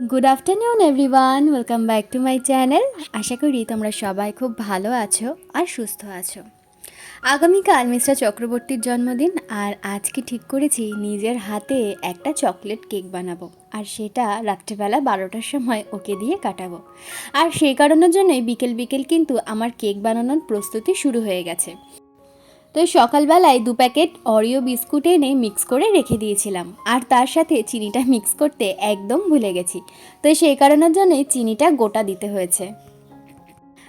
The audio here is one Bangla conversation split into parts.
Good afternoon everyone welcome back to my channel আশা করি তোমরা সবাই খুব ভালো আছো আর সুস্থ আছো। আগামীকাল মিস্টার চক্রবর্তীর জন্মদিন আর আজকে ঠিক করেছি নিজের হাতে একটা চকলেট কেক বানাবো আর সেটা রাত্রেবেলা বারোটার সময় ওকে দিয়ে কাটাবো। আর সেই কারণের জন্যই বিকেল বিকেল কিন্তু আমার কেক বানানোর প্রস্তুতি শুরু হয়ে গেছে। তো সকালবেলায় দু প্যাকেট অরিও বিস্কুট এনে মিক্স করে রেখে দিয়েছিলাম। আর তার সাথে চিনিটা মিক্স করতে একদম ভুলে গেছি। তো সেই কারণের জন্যই চিনিটা গোটা দিতে হয়েছে।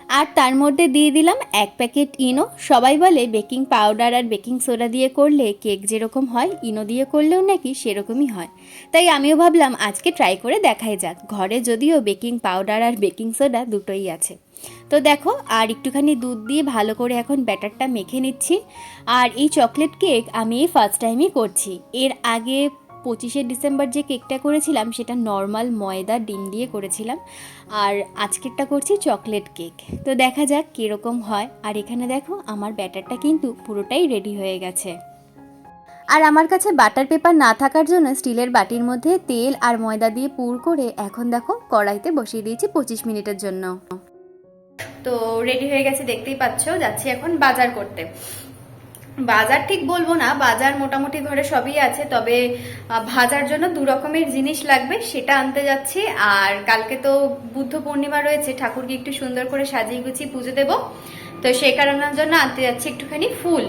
আর তার মধ্যে দিয়ে দিলাম এক প্যাকেট ইনো। সবাই বলে বেকিং পাউডার আর বেকিং সোডা দিয়ে করলে কেক যেরকম হয়, ইনো দিয়ে করলেও নাকি সেরকমই হয়। তাই আমিও ভাবলাম আজকে ট্রাই করে দেখাই যাক। ঘরে যদিও বেকিং পাউডার আর বেকিং সোডা দুটোই আছে। তো দেখো, আর একটুখানি দুধ দিয়ে ভালো করে এখন ব্যাটারটা মেখে নিচ্ছি। আর এই চকলেট কেক আমি ফার্স্ট টাইমই করছি। এর আগে পঁচিশে ডিসেম্বর যে কেকটা করেছিলাম, সেটা নর্মাল ময়দা, ডিম দিয়ে করেছিলাম। আর আজকেরটা করছি চকলেট কেক। তো দেখা যাক কীরকম হয়। আর এখানে দেখো, আমার ব্যাটারটা কিন্তু পুরোটাই রেডি হয়ে গেছে। আর আমার কাছে বাটার পেপার না থাকার জন্য স্টিলের বাটির মধ্যে তেল আর ময়দা দিয়ে পুর করে এখন দেখো কড়াইতে বসিয়ে দিয়েছি পঁচিশ মিনিটের জন্য। তো রেডি হয়ে গেছে, দেখতেই পাচ্ছ। যাচ্ছি এখন বাজার করতে। বাজার ঠিক বলব না, বাজার মোটামুটি ঘরে সবই আছে, তবে ভাজার জন্য দু রকমের জিনিস লাগবে, সেটা আনতে যাচ্ছি। আর কালকে তো বুদ্ধ পূর্ণিমা রয়েছে, ঠাকুরকে একটু সুন্দর করে সাজিয়ে গুছিয়ে পুজো দেব। তো সেই কারণের জন্য আনতে যাচ্ছি একটুখানি ফুল।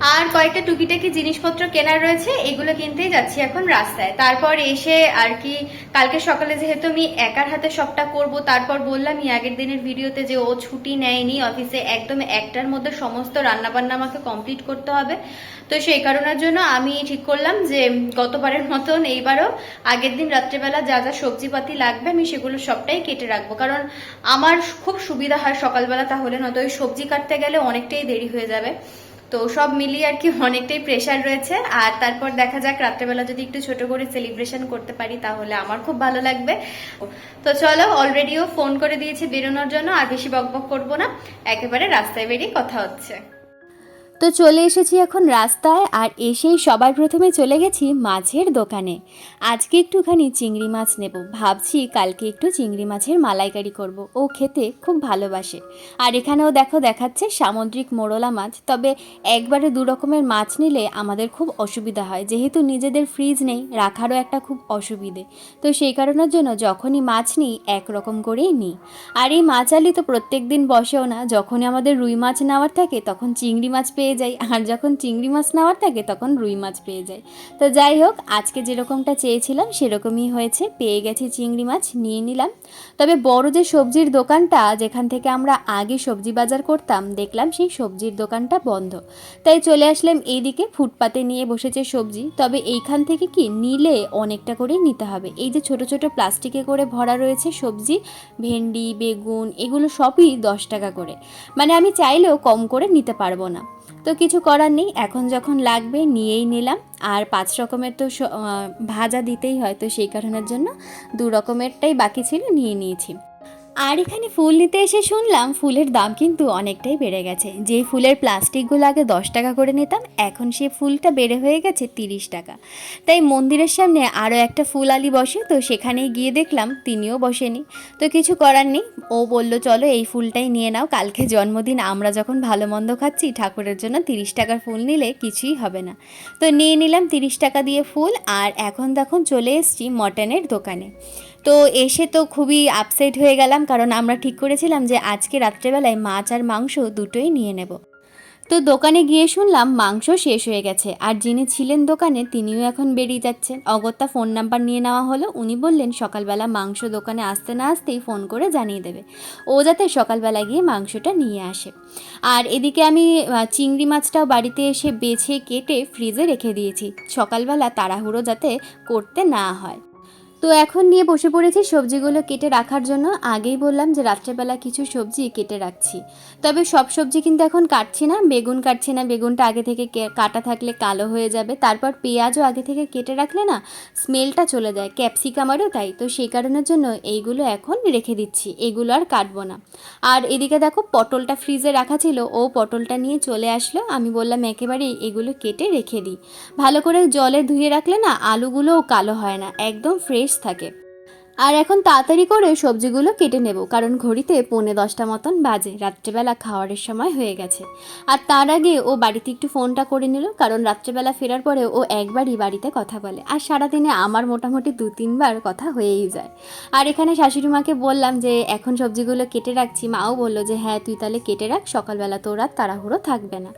আর কয়েকটা টুকিটাকি জিনিসপত্র কেনার রয়েছে, এগুলো কিনতেই যাচ্ছি এখন রাস্তায়। তারপর এসে আর কি, কালকে সকালে যেহেতু আমি একার হাতে সবটা করব, তারপর বললামই আগের দিনের ভিডিওতে যে ও ছুটি নেয়নি, অফিসে একদম একটার মধ্যে সমস্ত রান্নাবান্না আমাকে কমপ্লিট করতে হবে। তো সেই কারণের জন্য আমি ঠিক করলাম যে গতবারের মতন এইবারও আগের দিন রাত্রেবেলা যা যা সবজিপাতি লাগবে আমি সেগুলো সবটাই কেটে রাখব। কারণ আমার খুব সুবিধা হয় সকালবেলা, তাহলে নয়তো ওই সবজি কাটতে গেলে অনেকটাই দেরি হয়ে যাবে। তো সব মিলিয়ে আর কি অনেকটাই প্রেশার রয়েছে। আর তারপর দেখা যাক, রাত্রেবেলা যদি একটু ছোট করে সেলিব্রেশন করতে পারি, তাহলে আমার খুব ভালো লাগবে। তো চলো অলরেডিও ফোন করে দিয়েছি বেরোনোর জন্য, আর বেশি বকবক করব না। একেবারে রাস্তায় বেরিয়ে কথা হচ্ছে। তো চলে এসেছি এখন রাস্তায় আর এসেই সবার প্রথমে চলে গেছি মাছের দোকানে। আজকে একটুখানি চিংড়ি মাছ নেব। ভাবছি কালকে একটু চিংড়ি মাছের মালাইকারি করব। ও খেতে খুব ভালোবাসে। আর এখানেও দেখো দেখাচ্ছে সামুদ্রিক মোরলা মাছ। তবে একবারে দু রকমের মাছ নিলে আমাদের খুব অসুবিধা হয়। যেহেতু নিজেদের ফ্রিজ নেই, রাখারও একটা খুব অসুবিধে। তো সেই কারণের জন্য যখনই মাছ নিই একরকম করেই নিই। আর এই মাছ আলি তো প্রত্যেক দিন বসেও না। যখনই আমাদের রুই মাছ নেওয়ার থাকে, তখন চিংড়ি মাছ পেয়ে যাই। আর যখন চিংড়ি মাছ নেওয়ার থাকে তখন রুই মাছ পেয়ে যাই। তো যাই হোক, আজকে যেরকমটা চেয়েছিলাম সেরকমই হয়েছে। পেয়ে গেছি চিংড়ি মাছ, নিয়ে নিলাম। তবে বড় যে সবজির দোকানটা যেখান থেকে আমরা আগে সবজি বাজার করতাম, দেখলাম সেই সবজির দোকানটা বন্ধ। তাই চলে আসলাম এইদিকে ফুটপাতে নিয়ে বসেছে সবজি। তবে এইখান থেকে কি নিলে অনেকটা করেই নিতে হবে। এই যে ছোট ছোট প্লাস্টিকে করে ভরা রয়েছে সবজি, ভেন্ডি, বেগুন, এগুলো সবই দশ টাকা করে। মানে আমি চাইলেও কম করে নিতে পারব না। তো কিছু করার নেই, এখন যখন লাগবে নিয়েই নিলাম। আর পাঁচ রকমের তো ভাজা দিতেই হয়, তো সেই কারণের জন্য দু রকমেরটাই বাকি ছিল, নিয়ে নিয়েছি। আর এখানে ফুল নিতে এসে শুনলাম ফুলের দাম কিন্তু অনেকটাই বেড়ে গেছে। যেই ফুলের প্লাস্টিকগুলো আগে দশ টাকা করে নিতাম, এখন সে ফুলটা বেড়ে হয়ে গেছে তিরিশ টাকা। তাই মন্দিরের সামনে আরও একটা ফুল আলি বসে, তো সেখানেই গিয়ে দেখলাম তিনিও বসেনি। তো কিছু করার নেই, ও বলল, চলো এই ফুলটাই নিয়ে নাও, কালকে জন্মদিন, আমরা যখন ভালো মন্দ খাচ্ছি, ঠাকুরের জন্য তিরিশ টাকার ফুল নিলে কিছুই হবে না। তো নিয়ে নিলাম তিরিশ টাকা দিয়ে ফুল, আর এখন তখন চলে এসেছি মটনের দোকানে। তো এসে তো খুবই আপসেট হয়ে গেলাম, কারণ আমরা ঠিক করেছিলাম যে আজকে রাত্রেবেলায় মাছ আর মাংস দুটোই নিয়ে নেব। তো দোকানে গিয়ে শুনলাম মাংস শেষ হয়ে গেছে, আর যিনি ছিলেন দোকানে তিনিও এখন বেরিয়ে যাচ্ছেন। অগত্যা ফোন নাম্বার নিয়ে নেওয়া হলো, উনি বললেন সকালবেলা মাংস দোকানে আসতে না আসতেই ফোন করে জানিয়ে দেবে। ও যাতে সকালবেলা গিয়ে মাংসটা নিয়ে আসে। আর এদিকে আমি চিংড়ি মাছটাও বাড়িতে এসে বেছে কেটে ফ্রিজে রেখে দিয়েছি। সকালবেলা তাড়াহুড়ো যাতে করতে না হয়। তো এখন নিয়ে বসে পড়েছি সবজিগুলো কেটে রাখার জন্য। আগেই বললাম যে রাত্রেবেলা কিছু সবজি কেটে রাখছি। তবে সব সবজি কিন্তু এখন কাটছি না, বেগুন কাটছি না। বেগুনটা আগে থেকে কাটা থাকলে কালো হয়ে যাবে। তারপর পেঁয়াজও আগে থেকে কেটে রাখলে না স্মেলটা চলে যায়, ক্যাপসিকামারও তাই। তো সেই কারণের জন্য এইগুলো এখন রেখে দিচ্ছি, এগুলো আর কাটবো না। আর এদিকে দেখো পটলটা ফ্রিজে রাখা ছিল, ও পটলটা নিয়ে চলে আসলো। আমি বললাম একেবারেই এগুলো কেটে রেখে দিই। ভালো করে জলে ধুয়ে রাখলে না আলুগুলোও কালো হয় না, একদম ফ্রেশ থাকে। আর এখন তাড়াতাড়ি করে সবজিগুলো কেটে নেব, কারণ ঘড়িতে পৌনে দশটা মতন বাজে, রাত্রেবেলা খাওয়ারের সময় হয়ে গেছে। আর তার আগে ও বাড়িতে একটু ফোনটা করে নিল, কারণ রাত্রেবেলা ফেরার পরে ও একবারই বাড়িতে কথা বলে। আর সারাদিনে আমার মোটামুটি দু তিনবার কথা হয়েই যায়। আর এখানে শাশুড়ি মাকে বললাম যে, এখন সবজিগুলো কেটে রাখছি। মাও বলল যে হ্যাঁ তুই তাহলে কেটে রাখ, সকালবেলা তোর আর তাড়াহুড়ো থাকবে না।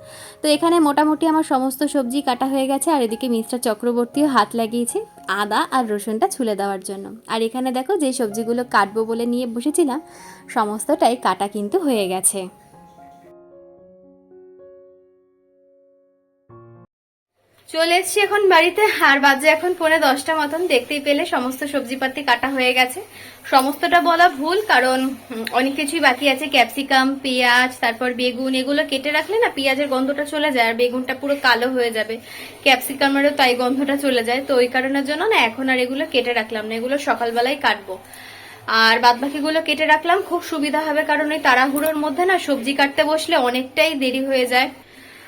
তো এখানে মোটামুটি আমার সমস্ত সবজি কাটা হয়ে গেছে, আর এদিকে মিস্টার চক্রবর্তীও হাত লাগিয়েছে আদা আর রসুনটা ছুলে দেওয়ার জন্য। আর এখানে দেখো যে সবজিগুলো কাটবো বলে নিয়ে বসেছিলাম সমস্তটাই কাটা কিন্তু হয়ে গেছে। চলে এসছি এখন বাড়িতে। আর বাজে এখন পৌনে দশটা মতন। দেখতেই পেলে সমস্ত সবজিপাতি কাটা হয়ে গেছে। সমস্তটা বলা ভুল, কারণ অনেক কিছুই বাকি আছে। ক্যাপসিকাম, পেঁয়াজ, তারপর বেগুন, এগুলো কেটে রাখলে না পেঁয়াজের গন্ধটা চলে যায়, আর বেগুনটা পুরো কালো হয়ে যাবে। ক্যাপসিকামেরও তাই গন্ধটা চলে যায়। তো ওই কারণের জন্য না এখন আর এগুলো কেটে রাখলাম না। এগুলো সকালবেলায় কাটবো। আর বাদ বাকিগুলো কেটে রাখলাম। খুব সুবিধা হবে, কারণ ওই তাড়াহুড়োর মধ্যে না সবজি কাটতে বসলে অনেকটাই দেরি হয়ে যায়।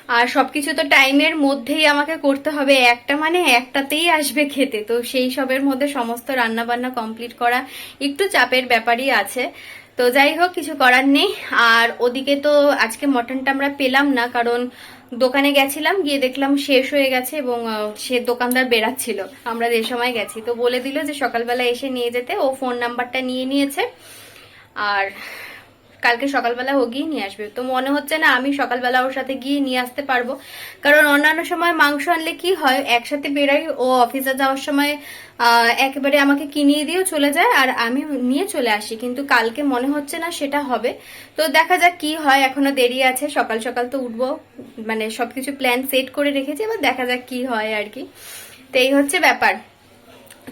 আর সবকিছু তো টাইমের মধ্যেই আমাকে করতে হবে। একটা মানে একটাতেই আসবে খেতে। তো সেই সবের মধ্যে সমস্ত রান্না বান্না কমপ্লিট করা একটু চাপের ব্যাপারই আছে। তো যাই হোক, কিছু করার নেই। আর ওদিকে তো আজকে মটনটা আমরা পেলাম না, কারণ দোকানে গেছিলাম, গিয়ে দেখলাম শেষ হয়ে গেছে এবং সে দোকানদার বেরাচ্ছিল আমরা যে সময় গেছি। তো বলে দিল যে সকালবেলা এসে নিয়ে যেতে। ও ফোন নাম্বারটা নিয়ে নিয়েছে। আর কালকে সকালবেলা ও গিয়ে নিয়ে আসবে। তো মনে হচ্ছে না আমি সকালবেলা ওর সাথে গিয়ে নিয়ে আসতে পারব। কারণ অন্যান্য সময় মাংস আনলে কি হয়, একসাথে বেরাই, ও অফিসে যাওয়ার সময় একেবারে আমাকে কিনিয়ে দিয়েও চলে যায় আর আমি নিয়ে চলে আসি। কিন্তু কালকে মনে হচ্ছে না সেটা হবে। তো দেখা যাক কি হয়, এখনও দেরি আছে, সকাল সকাল তো উঠবো। মানে সবকিছু প্ল্যান সেট করে রেখেছি, এবার দেখা যাক কি হয় আর কি। তো এই হচ্ছে ব্যাপার।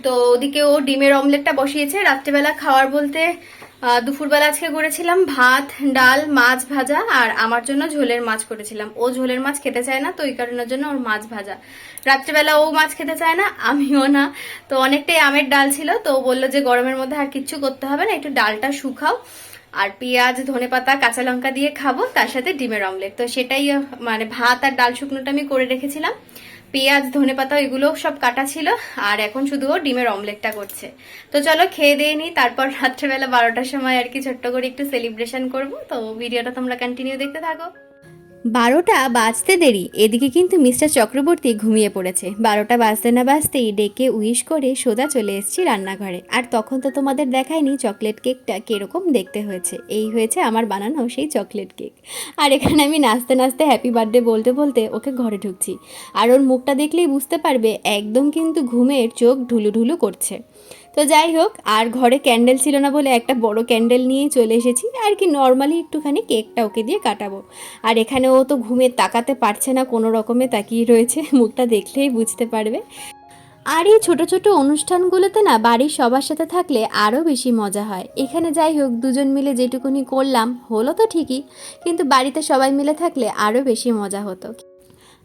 তো ওদিকে ও ডিমের অমলেটটা বসিয়েছে, রাত্রেবেলা খাওয়ার বলতে দুপুরবেলা আজকে করেছিলাম ভাত, ডাল, মাছ ভাজা, আর আমার জন্য ঝোলের মাছ করেছিলাম। ও ঝোলের মাছ খেতে চায় না, তো ওই কারণের জন্য ওর মাছ ভাজা। রাত্রেবেলা ও মাছ খেতে চায় না, আমিও না। তো অনেকটাই আমের ডাল ছিল, তো বলল যে গরমের মধ্যে আর কিচ্ছু করতে হবে না, একটু ডালটা শুকাও। আর পেঁয়াজ, ধনে পাতা, কাঁচা লঙ্কা দিয়ে খাব, তার সাথে ডিমের অমলেট। তো সেটাই মানে ভাত আর ডাল শুকনোটা আমি করে রেখেছিলাম। পেঁয়াজ, ধনে পাতা, এগুলো সব কাটা ছিল, আর এখন শুধু ডিমের অমলেটটা করছে। তো চলো খেয়ে দিয়ে নিই, তারপর রাত্রেবেলা বারোটার সময় আর কি ছোট্ট করে একটু সেলিব্রেশন করব। তো ভিডিওটা তোমরা কন্টিনিউ দেখতে থাকো। বারোটা বাজতে দেরি। এদিকে কিন্তু মিস্টার চক্রবর্তী ঘুমিয়ে পড়েছে। বারোটা বাজতে না বাজতেই ডেকে উইশ করে সোজা চলে এসেছি রান্নাঘরে। আর তখন তো তোমাদের দেখায়নি চকলেট কেকটা কীরকম দেখতে হয়েছে। এই হয়েছে আমার বানানো সেই চকলেট কেক। আর এখানে আমি নাচতে নাচতে হ্যাপি বার্থডে বলতে বলতে ওকে ঘরে ঢুকছি। আর ওর মুখটা দেখলেই বুঝতে পারবে, একদম কিন্তু ঘুমের চোখ ঢুলু ঢুলু করছে। তো যাই হোক, আর ঘরে ক্যান্ডেল ছিল না বলে একটা বড় ক্যান্ডেল নিয়ে চলে এসেছি। আর কি নর্মালি একটুখানি কেকটা ওকে দিয়ে কাটাবো। আর এখানে ও তো ঘুমে তাকাতে পারছে না, কোনো রকমে তাকিয়ে রয়েছে, মুখটা দেখলেই বুঝতে পারবে। আর এই ছোটো ছোটো অনুষ্ঠানগুলোতে না, বাড়ির সবার সাথে থাকলে আরও বেশি মজা হয়। এখানে যাই হোক, দুজন মিলে যেটুকুনি করলাম, হলো তো ঠিকই, কিন্তু বাড়িতে সবাই মিলে থাকলে আরও বেশি মজা হতো।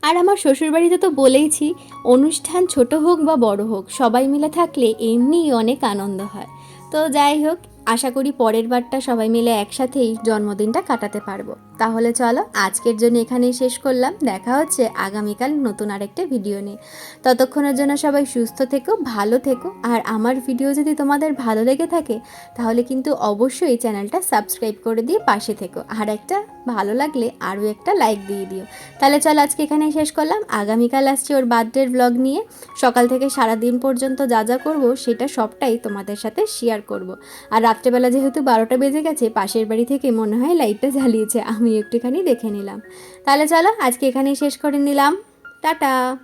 আর আমার শ্বশুরবাড়িতে তো বলেইছি, অনুষ্ঠান ছোট হোক বা বড় হোক, সবাই মিলে থাকলে এমনিই অনেক আনন্দ হয়। তো যাই হোক, আশা করি পরের বারটা সবাই মিলে একসাথেই জন্মদিনটা কাটাতে পারব। তাহলে চলো আজকের জন্য এখানেই শেষ করলাম। দেখা হচ্ছে আগামীকাল নতুন আরেকটা ভিডিও নিয়ে। ততক্ষণের জন্য সবাই সুস্থ থেকো, ভালো থেকো। আর আমার ভিডিও যদি তোমাদের ভালো লেগে থাকে, তাহলে কিন্তু অবশ্যই চ্যানেলটা সাবস্ক্রাইব করে দিয়ে পাশে থেকো। আর একটা ভালো লাগলে আরও একটা লাইক দিয়ে দিও। তাহলে চলো আজকে এখানেই শেষ করলাম। আগামীকাল আসছে ওর বার্থডের ব্লগ নিয়ে। সকাল থেকে সারা দিন পর্যন্ত যা যা করব, সেটা সবটাই তোমাদের সাথে শেয়ার করব। আর রাত্রেবেলা যেহেতু বারোটা বেজে গেছে, পাশের বাড়ি থেকে মনে হয় লাইটটা জ্বালিয়েছে। আমি একটুখানি দেখে নিলাম। তাহলে চলো আজকে এখানেই শেষ করে নিলাম। টাটা।